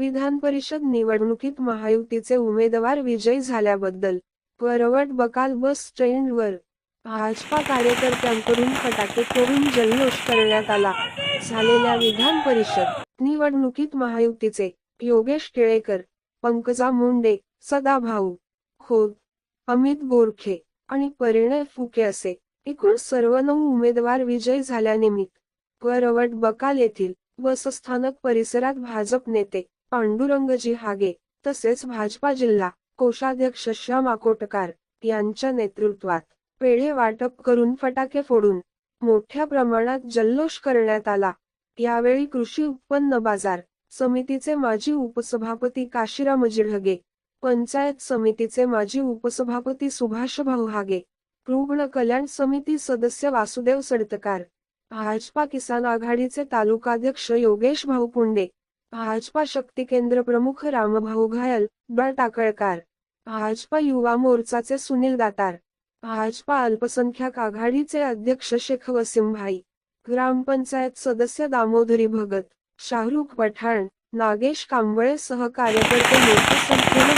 विधान परिषद निवडणुकीत महायुतीचे उमेदवार विजयी झाल्याबद्दल परवट बकाल बस स्टँडवर भाजपा कार्यकर्त्यांकडून फटाके करून जल्लोष करण्यात आला. झालेल्या विधान परिषद निवडणुकीत महायुतीचे योगेश केळेकर पंकजा मुंडे सदाभाऊ खोद अमित बोरखे आणि परिणय फुके असे एकूण सर्व नऊ उमेदवार विजयी झाल्यानिमित्त परवट बकाल येथील बसस्थानक परिसरात भाजप नेते पांडुरंगजी हागे तसेच भाजपा जिल्हा कोषाध्यक्ष श्याम आकोटकार यांच्या नेतृत्वात पेढे वाटप करून फटाके फोडून मोठ्या प्रमाणात जल्लोष करण्यात आला. यावेळी कृषी उत्पन्न बाजार समितीचे माजी उपसभापती काशीराम जिढगे पंचायत समितीचे माजी उपसभापती सुभाषभाऊ हागे रुग्ण कल्याण समिती सदस्य वासुदेव सडतकार भाजपा किसान आघाडीचे तालुकाध्यक्ष योगेश भाऊ पुंडे भाजपा शक्ती केंद्र प्रमुख रामभाऊ घायल डॉ टाकळकार. भाजपा युवा मोर्चाचे सुनील दातार. भाजपा अल्पसंख्याक आघाडीचे अध्यक्ष शेख वसिमभाई ग्रामपंचायत सदस्य दामोदरी भगत. शाहरुख पठाण. नागेश कांबळे सह कार्यकर्ते मोठ्या संख्येने